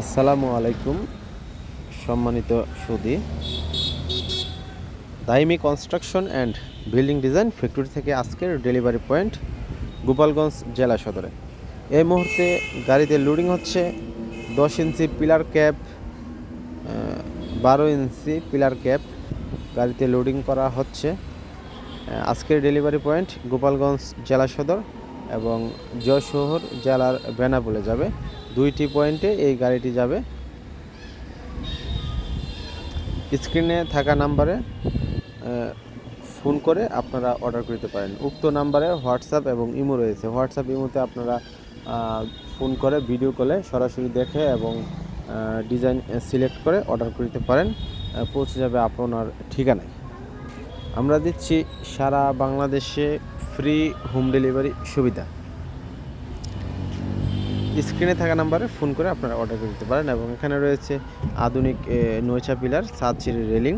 আসসালামু আলাইকুম, সম্মানিত সুদি। Daimi construction and building design factory থেকে আজকের ডেলিভারি পয়েন্ট গোপালগঞ্জ জেলা সদরে। এই মুহূর্তে গাড়িতে লোডিং হচ্ছে, দশ ইঞ্চি পিলার ক্যাপ বারো ইঞ্চি পিলার ক্যাপ গাড়িতে লোডিং করা হচ্ছে। আজকের ডেলিভারি পয়েন্ট গোপালগঞ্জ জেলা সদর। এবং যশোহর জেলার বেনাপোলে যাবে। দুইটি পয়েন্টে এই গাড়িটি যাবে। স্ক্রিনে থাকা নাম্বারে ফোন করে আপনারা অর্ডার করতে পারেন। উক্ত নাম্বারে হোয়াটসঅ্যাপ এবং ইমো রয়েছে। হোয়াটসঅ্যাপ, ইমোতে আপনারা ফোন করে, ভিডিও কলে সরাসরি দেখে এবং ডিজাইন সিলেক্ট করে অর্ডার করতে পারেন। পৌঁছে যাবে আপনার ঠিকানায়। আমরা দিচ্ছি সারা বাংলাদেশে ফ্রি হোম ডেলিভারি সুবিধা। স্ক্রিনে থাকা নাম্বারে ফোন করে আপনারা অর্ডার করে দিতে পারেন এবং এখানে রয়েছে আধুনিক নৈচা পিলার, সাত সিঁড়ি রেলিং